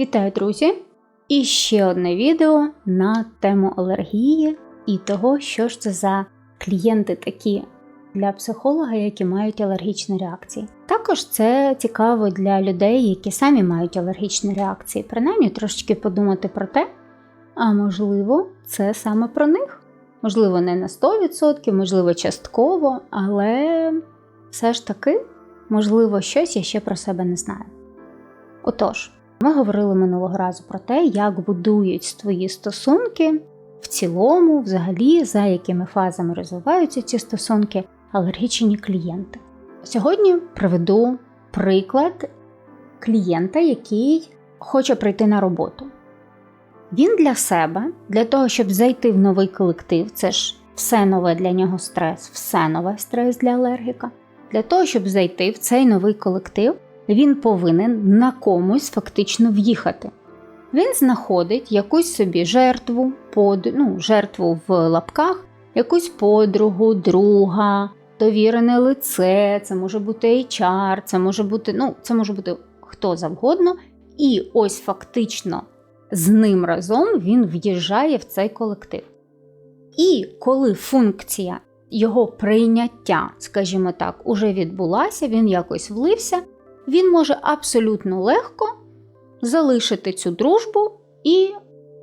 Вітаю, друзі! І ще одне відео на тему алергії і того, що ж це за клієнти такі для психолога, які мають алергічні реакції. Також це цікаво для людей, які самі мають алергічні реакції, принаймні трошечки подумати про те, а можливо, це саме про них. Можливо, не на 100%, можливо, частково, але все ж таки, можливо, щось я ще про себе не знаю. Отож, ми говорили минулого разу про те, як будують твої стосунки в цілому, взагалі, за якими фазами розвиваються ці стосунки, алергічні клієнти. Сьогодні приведу приклад клієнта, який хоче прийти на роботу. Він для себе, для того, щоб зайти в новий колектив, це ж все нове для нього стрес, все нове стрес для алергіка. Для того, щоб зайти в цей новий колектив, він повинен на комусь фактично в'їхати. Він знаходить якусь собі жертву, под... ну, жертву в лапках, якусь подругу, друга, довірене лице, це може бути HR, це може бути, ну, це може бути хто завгодно. І ось фактично з ним разом він в'їжджає в цей колектив. І коли функція його прийняття, скажімо так, уже відбулася, він якось влився, він може абсолютно легко залишити цю дружбу, і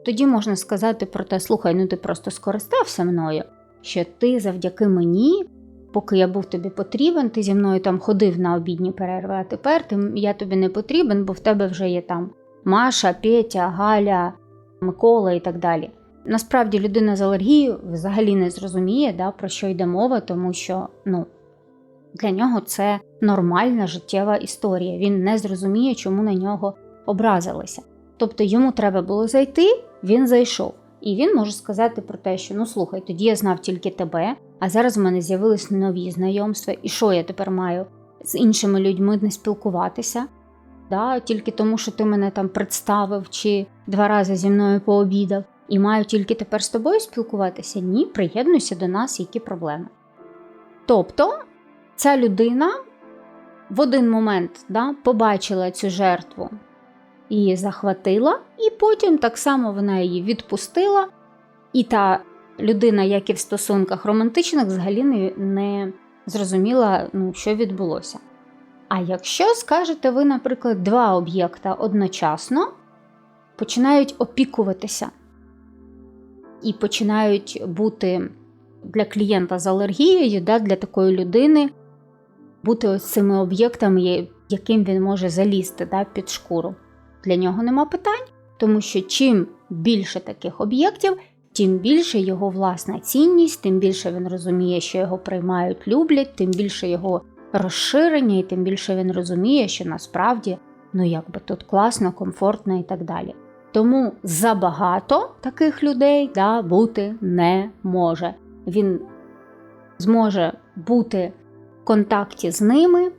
тоді можна сказати про те, слухай, ну ти просто скористався мною, що ти завдяки мені, поки я був тобі потрібен, ти зі мною там ходив на обідні перерви, а тепер ти, я тобі не потрібен, бо в тебе вже є там Маша, Петя, Галя, Микола і так далі. Насправді людина з алергією взагалі не зрозуміє, да, про що йде мова, тому що ну, для нього це нормальна життєва історія. Він не зрозуміє, чому на нього образилися. Тобто йому треба було зайти, він зайшов. І він може сказати про те, що ну слухай, тоді я знав тільки тебе, а зараз в мене з'явились нові знайомства, і що я тепер маю з іншими людьми не спілкуватися? Да, Тільки тому, що ти мене там представив чи два рази зі мною пообідав, і маю тільки тепер з тобою спілкуватися? Ні, приєднуйся до нас, які проблеми. Тобто ця людина в один момент да, побачила цю жертву її захватила, і потім так само вона її відпустила. І та людина, як і в стосунках романтичних, взагалі не, не зрозуміла, ну, що відбулося. А якщо скажете ви, наприклад, два об'єкта одночасно починають опікуватися і починають бути для клієнта з алергією, да, для такої людини бути ось цими об'єктами, яким він може залізти да, під шкуру. Для нього нема питань, тому що чим більше таких об'єктів, тим більше його власна цінність, тим більше він розуміє, що його приймають, люблять, тим більше його розширення, і тим більше він розуміє, що насправді ну якби тут класно, комфортно і так далі. Тому забагато таких людей да, бути не може. Він зможе бути контакті з ними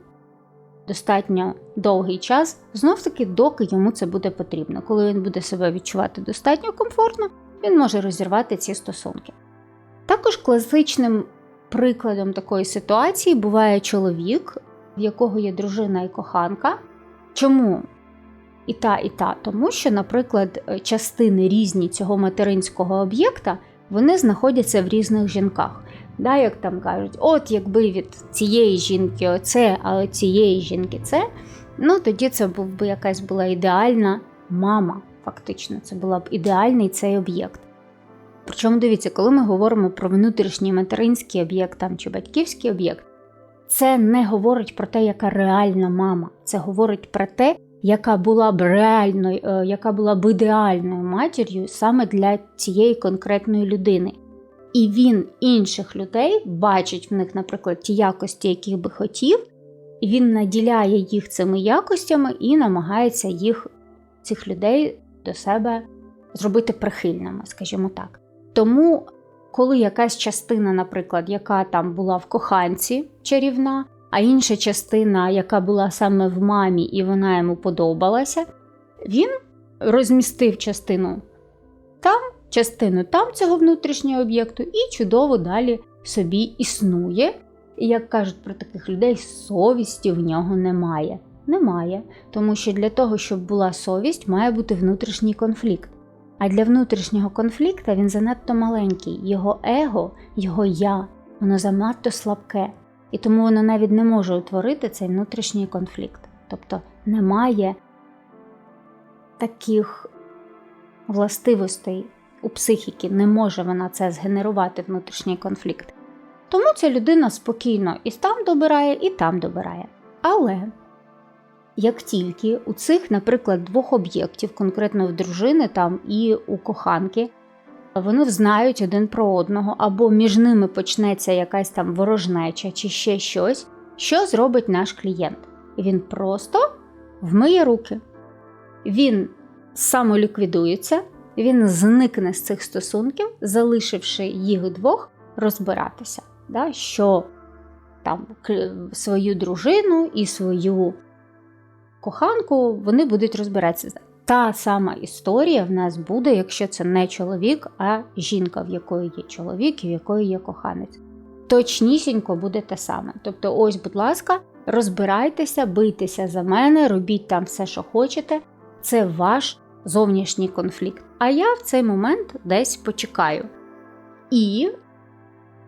достатньо довгий час, знов таки, доки йому це буде потрібно. Коли він буде себе відчувати достатньо комфортно, він може розірвати ці стосунки. Також класичним прикладом такої ситуації буває чоловік, в якого є дружина і коханка. Чому і та, і та? Тому що, наприклад, частини різні цього материнського об'єкта вони знаходяться в різних жінках. Да, Як там кажуть, от якби від цієї жінки оце, а від цієї жінки це, ну тоді це був би якась була ідеальна мама, фактично, це була б ідеальний цей об'єкт. Причому дивіться, коли ми говоримо про внутрішній материнський об'єкт там, чи батьківський об'єкт, це не говорить про те, яка реальна мама. Це говорить про те, яка була б реальною, е, яка була б ідеальною матір'ю саме для цієї конкретної людини. І він інших людей бачить в них, наприклад, ті якості, яких би хотів, він наділяє їх цими якостями і намагається їх, цих людей до себе зробити прихильними, скажімо так. Тому, коли якась частина, наприклад, яка там була в коханці чарівна, а інша частина, яка була саме в мамі, і вона йому подобалася, він розмістив частину там частину там цього внутрішнього об'єкту і чудово далі собі існує. І як кажуть про таких людей, совісті в нього немає. Немає, тому що для того, щоб була совість, має бути внутрішній конфлікт. А для внутрішнього конфлікту він занадто маленький, його его, його я, воно занадто слабке, і тому воно навіть не може утворити цей внутрішній конфлікт. Тобто немає таких властивостей у психіки, не може вона це згенерувати внутрішній конфлікт. Тому ця людина спокійно і там добирає, і там добирає. Але як тільки у цих, наприклад, двох об'єктів, конкретно в дружини там і у коханки, вони взнають один про одного, або між ними почнеться якась там ворожнеча чи ще щось, що зробить наш клієнт? Він просто вмиє руки, він самоліквідується, він зникне з цих стосунків, залишивши їх двох розбиратися, да, що там свою дружину і свою коханку вони будуть розбиратися. Та сама історія в нас буде, якщо це не чоловік, а жінка, в якої є чоловік і в якої є коханець. Точнісінько буде те саме. Тобто, ось, будь ласка, розбирайтеся, бийтеся за мене, робіть там все, що хочете. Це ваш зовнішній конфлікт. А я в цей момент десь почекаю. І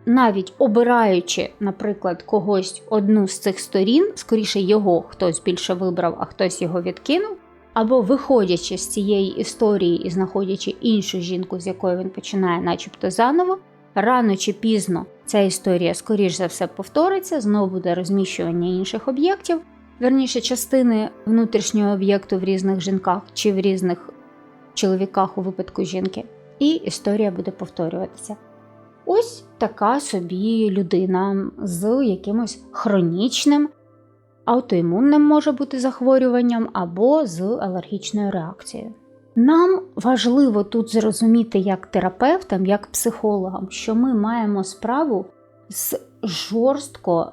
навіть обираючи, наприклад, когось одну з цих сторін, скоріше його хтось більше вибрав, а хтось його відкинув, або виходячи з цієї історії і знаходячи іншу жінку, з якою він починає, начебто заново, рано чи пізно ця історія, скоріш за все, повториться, знову буде розміщування інших об'єктів, верніше частини внутрішнього об'єкту в різних жінках чи в різних чоловіках у випадку жінки, і історія буде повторюватися. Ось така собі людина з якимось хронічним, аутоімунним може бути захворюванням або з алергічною реакцією. Нам важливо тут зрозуміти як терапевтам, як психологам, що ми маємо справу з жорстко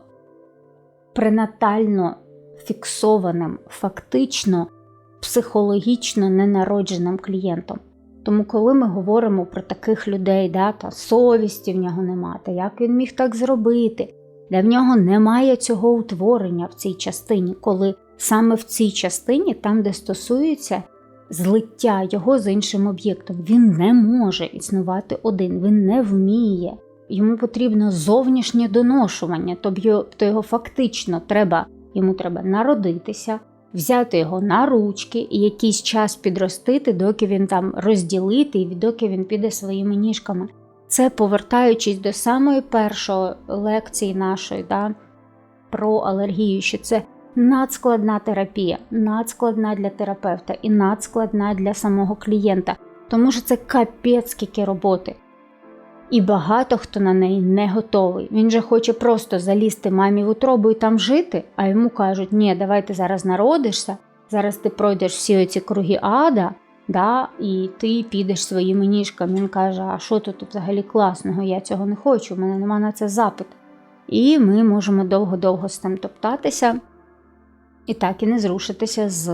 пренатально фіксованим, фактично психологічно ненародженим клієнтом. Тому, коли ми говоримо про таких людей, да, та совісті в нього нема, та як він міг так зробити, де в нього немає цього утворення в цій частині, коли саме в цій частині, там, де стосується злиття його з іншим об'єктом, він не може існувати один, він не вміє. Йому потрібно зовнішнє доношування, тобто його фактично треба, йому треба народитися, взяти його на ручки і якийсь час підростити, доки він там розділити, і доки він піде своїми ніжками. Це повертаючись до самої першої лекції нашої да, про алергію, що це надскладна терапія, надскладна для терапевта і надскладна для самого клієнта, тому що це капець роботи. І багато хто на неї не готовий. Він же хоче просто залізти мамі в утробу і там жити, а йому кажуть, ні, давай ти зараз народишся, зараз ти пройдеш всі оці круги ада, да, і ти підеш своїми ніжками. Він каже, а що тут взагалі класного? Я цього не хочу, в мене нема на це запит. І ми можемо довго-довго з тим топтатися. І так і не зрушитися з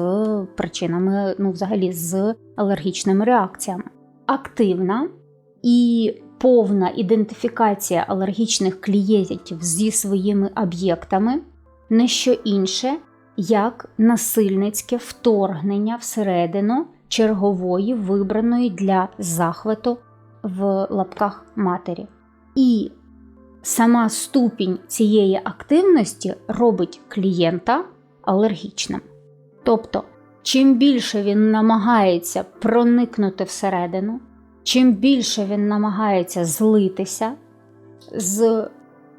причинами, ну, взагалі, з алергічними реакціями. Активна і повна ідентифікація алергічних клієнтів зі своїми об'єктами не що інше, як насильницьке вторгнення всередину чергової вибраної для захвату в лапках матері. І сама ступінь цієї активності робить клієнта алергічним. Тобто, чим більше він намагається проникнути всередину, чим більше він намагається злитися з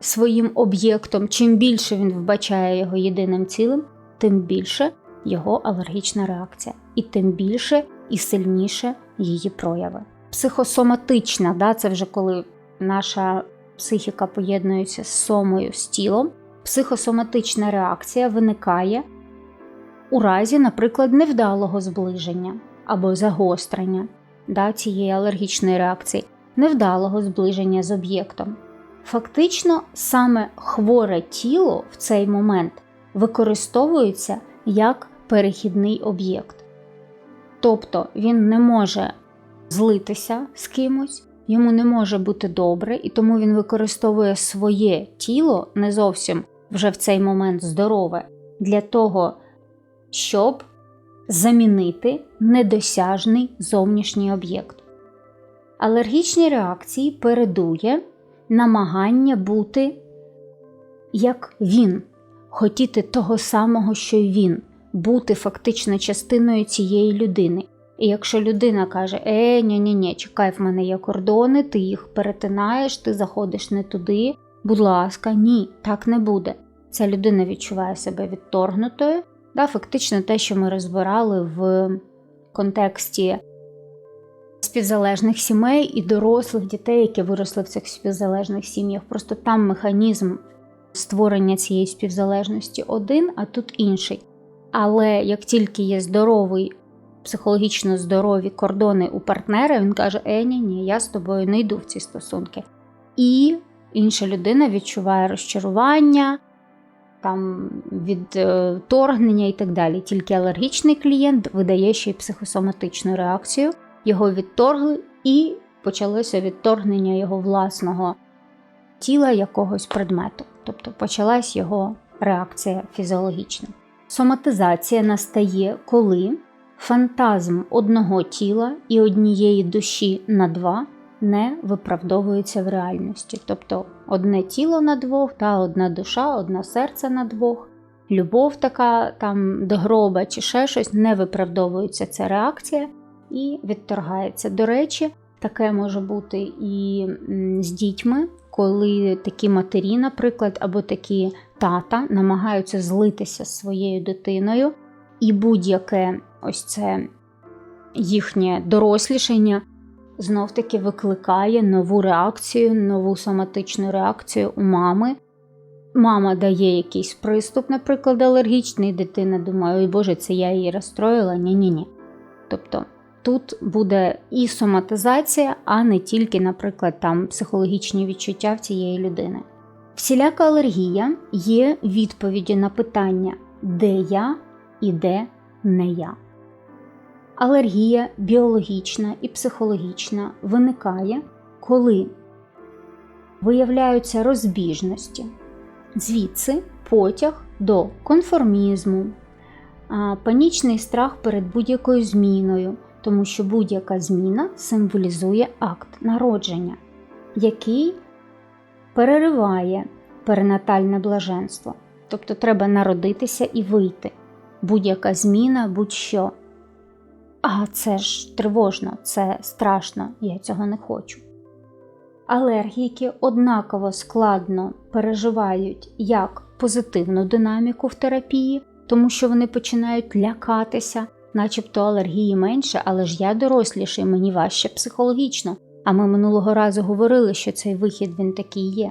своїм об'єктом, чим більше він вбачає його єдиним цілим, тим більше його алергічна реакція, і тим більше і сильніше її прояви. Психосоматична, да, це вже коли наша психіка поєднується з сомою, з тілом. Психосоматична реакція виникає у разі, наприклад, невдалого зближення або загострення да, цієї алергічної реакції, невдалого зближення з об'єктом. Фактично, саме хворе тіло в цей момент використовується як перехідний об'єкт. Тобто він не може злитися з кимось, йому не може бути добре, і тому він використовує своє тіло не зовсім вже в цей момент здорове, для того, щоб замінити недосяжний зовнішній об'єкт. Алергічні реакції передує намагання бути як він, хотіти того самого, що й він, бути фактично частиною цієї людини. І якщо людина каже, е, ні ні ні чекай, в мене є кордони, ти їх перетинаєш, ти заходиш не туди, будь ласка, ні, так не буде. Ця людина відчуває себе відторгнутою. Да, Фактично те, що ми розбирали в контексті співзалежних сімей і дорослих дітей, які виросли в цих співзалежних сім'ях. Просто там механізм створення цієї співзалежності один, а тут інший. Але як тільки є здоровий, психологічно здорові кордони у партнера, він каже: Е, ні, ні, я з тобою не йду в ці стосунки. І інша людина відчуває розчарування, там відторгнення і так далі. Тільки алергічний клієнт видає ще й психосоматичну реакцію, його відторгли, і почалося відторгнення його власного тіла якогось предмету. Тобто почалась його реакція фізіологічна. Соматизація настає, коли фантазм одного тіла і однієї душі на два не виправдовується в реальності. Тобто одне тіло на двох, та одна душа, одне серце на двох, любов така там до гроба чи ще щось не виправдовується ця реакція і відторгається. До речі, таке може бути і з дітьми, коли такі матері, наприклад, або такі тата намагаються злитися з своєю дитиною, і будь-яке ось це їхнє дорослішання знов-таки викликає нову реакцію, нову соматичну реакцію у мами. Мама дає якийсь приступ, наприклад, алергічний, дитина думає, ой Боже, це я її розстроїла. Ні-ні-ні. Тобто тут буде і соматизація, а не тільки, наприклад, там психологічні відчуття в цієї людини. Всіляка алергія є відповіді на питання, де я і де не я. Алергія біологічна і психологічна виникає, коли виявляються розбіжності, звідси потяг до конформізму, панічний страх перед будь-якою зміною, тому що будь-яка зміна символізує акт народження, який перериває перинатальне блаженство. Тобто треба народитися і вийти. Будь-яка зміна, будь-що. А це ж тривожно, це страшно, я цього не хочу. Алергіки однаково складно переживають як позитивну динаміку в терапії, тому що вони починають лякатися, начебто алергії менше, але ж я доросліший, мені важче психологічно. А ми минулого разу говорили, що цей вихід він такий є.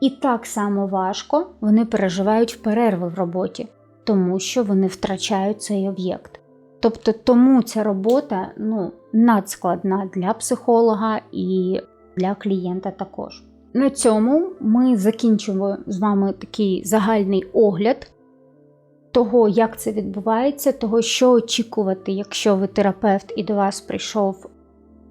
І так само важко вони переживають перерви в роботі, тому що вони втрачають цей об'єкт. Тобто тому ця робота ну, надскладна для психолога і для клієнта також. На цьому ми закінчимо з вами такий загальний огляд того, як це відбувається, того, що очікувати, якщо ви терапевт і до вас прийшов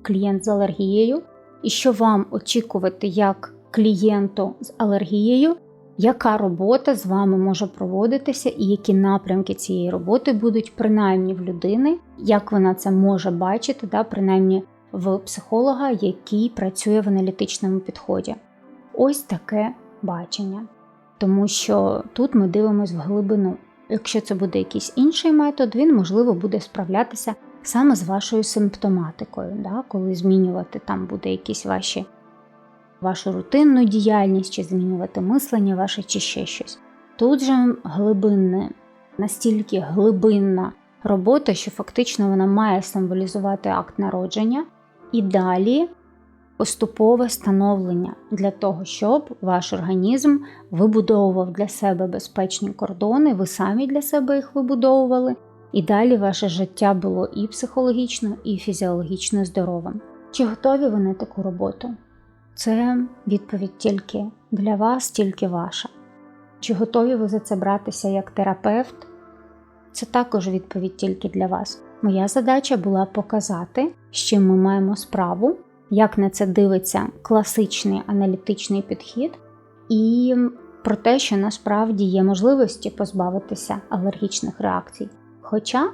клієнт з алергією, і що вам очікувати як клієнту з алергією, яка робота з вами може проводитися, і які напрямки цієї роботи будуть принаймні в людини, як вона це може бачити, да, принаймні в психолога, який працює в аналітичному підході. Ось таке бачення. Тому що тут ми дивимося в глибину. Якщо це буде якийсь інший метод, він, можливо, буде справлятися саме з вашою симптоматикою, да? коли змінювати там буде якісь ваші вашу рутинну діяльність, чи змінювати мислення ваше, чи ще щось. Тут же глибинне, настільки глибинна робота, що фактично вона має символізувати акт народження, і далі поступове становлення для того, щоб ваш організм вибудовував для себе безпечні кордони, ви самі для себе їх вибудовували, і далі ваше життя було і психологічно, і фізіологічно здоровим. Чи готові ви на таку роботу? Це відповідь тільки для вас, тільки ваша. Чи готові ви за це братися як терапевт? Це також відповідь тільки для вас. Моя задача була показати, з чим ми маємо справу, як на це дивиться класичний аналітичний підхід, і про те, що насправді є можливості позбавитися алергічних реакцій. Хоча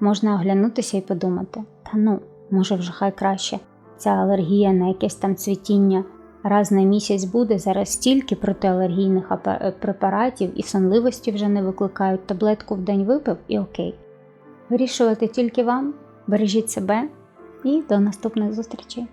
можна оглянутися і подумати: та ну, може вже хай краще ця алергія на якесь там цвітіння раз на місяць буде, зараз стільки протиалергійних препаратів і сонливості вже не викликають, таблетку в день випив і окей. Вирішувати тільки вам, бережіть себе і до наступних зустрічей.